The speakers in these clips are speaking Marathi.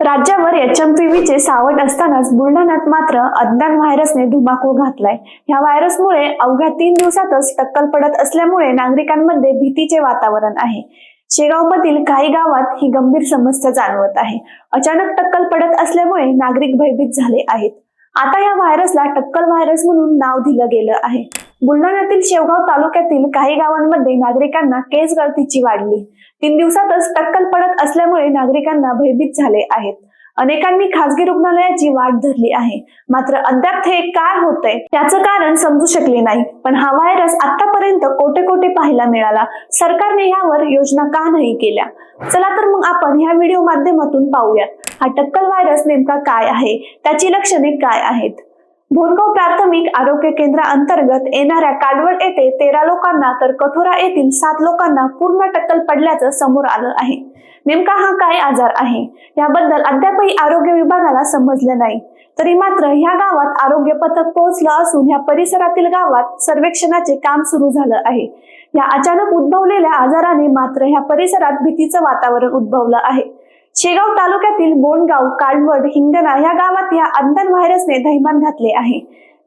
राज्यावर एचएमपीव्हीचे सावट असतानाच बुलढाण्यात मात्र अज्ञात व्हायरसने धुमाकूळ घातलाय. ह्या व्हायरसमुळे अवघ्या तीन दिवसातच टक्कल पडत असल्यामुळे नागरिकांमध्ये भीतीचे वातावरण आहे. शेगावमधील काही गावात ही गंभीर समस्या जाणवत आहे. अचानक टक्कल पडत असल्यामुळे नागरिक भयभीत झाले आहेत. आता या व्हायरसला टक्कल व्हायरस म्हणून नाव दिलं गेलं आहे. बुलढाण्यातील शेवगाव तालुक्यातील काही गावांमध्ये नागरिकांना केस गळतीची वाढली. तीन दिवसातच टक्कल पडत असल्यामुळे नागरिकांना भयभीत झाले आहेत. अनेकांनी खासगी रुग्णालयाची वाट धरली आहे. मात्र अद्याप हे काय होतंय त्याचं कारण समजू शकले नाही. पण हा व्हायरस आतापर्यंत कोटे कोटे पाहायला मिळाला. सरकारने यावर योजना का नाही केल्या? चला तर मग आपण ह्या व्हिडिओ माध्यमातून पाहूयात. हा टक्कल व्हायरस नेमका काय आहे? त्याची लक्षणे काय आहेत? भोरगाव प्राथमिक आरोग्य केंद्राअंतर्गत येणाऱ्या काडवड येथे तेरा लोकांना तर कठोरा येथील सात लोकांना पूर्ण टक्कल पडल्याचं समोर आलं आहे. नेमका हा काय आजार आहे? याबद्दल अद्यापही आरोग्य विभागाला समजलं नाही. तरी मात्र ह्या गावात आरोग्य पथक पोहोचलं असून ह्या परिसरातील गावात सर्वेक्षणाचे काम सुरू झालं आहे. या अचानक उद्भवलेल्या आजाराने मात्र ह्या परिसरात भीतीचं वातावरण उद्भवलं आहे. शेगाव तालुक्यातील बोंडगाव काळवड हिंगणा या गावात या अंधन व्हायरसने धैमान घातले आहे.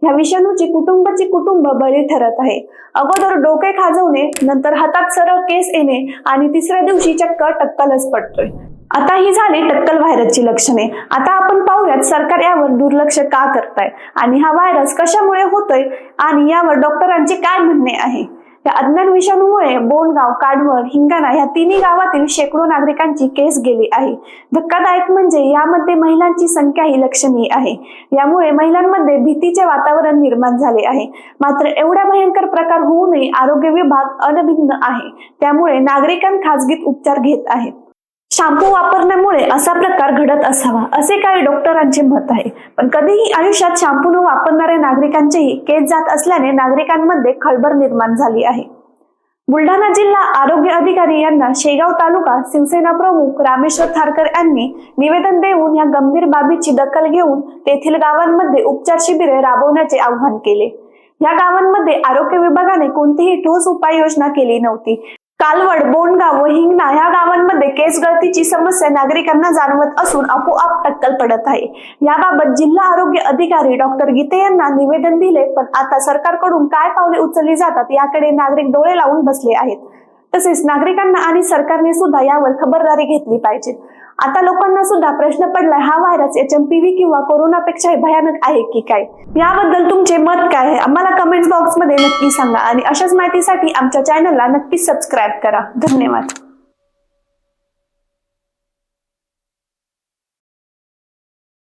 या विषाणूची कुटुंबाची कुटुंब बळी ठरत आहे. अगोदर डोके खाजवणे नंतर हातात सरळ केस येणे आणि तिसऱ्या दिवशी चक्क टक्कलच पडतोय. आता ही झाली टक्कल व्हायरसची लक्षणे. आता आपण पाहूयात सरकार यावर दुर्लक्ष का करताय आणि हा व्हायरस कशामुळे होतोय आणि यावर डॉक्टरांचे काय म्हणणे आहे? या अज्ञात विषाणूमुळे बोंडगाव काडवड हिंगाणा या तिन्ही गावातील शेकडो नागरिकांची केस गेली आहे. धक्कादायक म्हणजे यामध्ये महिलांची संख्या ही लक्षणीय आहे. यामुळे महिलांमध्ये भीतीचे वातावरण निर्माण झाले आहे. मात्र एवढा भयंकर प्रकार होऊ नये आरोग्य विभाग अनभिन्न आहे. त्यामुळे नागरिकां खाजगीत उपचार घेत आहेत. शॅम्पू वापरण्यामुळे असा प्रकार घडत असावा असे काही डॉक्टरांचे मत आहे. पण कधीही आयुष्यात शॅम्पू न वापरणाऱ्या नागरिकांचेही केस जात असल्याने नागरिकांमध्ये खळबळ निर्माण झाली आहे. बुलढाणा जिल्हा आरोग्य अधिकारी यांना शेगाव तालुका शिवसेना प्रमुख रामेश्वर थारकर यांनी निवेदन देऊन या गंभीर बाबीची दखल घेऊन तेथील गावांमध्ये उपचार शिबिरे राबवण्याचे आवाहन केले. या गावांमध्ये आरोग्य विभागाने कोणतीही ठोस उपाययोजना केली नव्हती. कालवड बोंडगाव व हिंगणा ह्या गावांमध्ये केस गळतीची समस्या नागरिकांना जाणवत असून आपोआप टक्कल पडत आहे. याबाबत जिल्हा आरोग्य अधिकारी डॉक्टर गीते यांना निवेदन दिले पण आता सरकारकडून काय पावले उचलली जातात याकडे नागरिक डोळे लावून बसले आहेत. तसेच नागरिकांना आणि सरकारने सुद्धा यावर खबरदारी घेतली पाहिजे. आता लोकांना सुद्धा प्रश्न पडलाय हा व्हायरस एचएमपीव्ही किंवा कोरोनापेक्षा भयानक आहे की काय? याबद्दल तुमचे मत काय आहे? आम्हाला कमेंट बॉक्समध्ये नक्की सांगा आणि अशाच माहितीसाठी आमच्या चॅनलला नक्की सबस्क्राईब करा. धन्यवाद.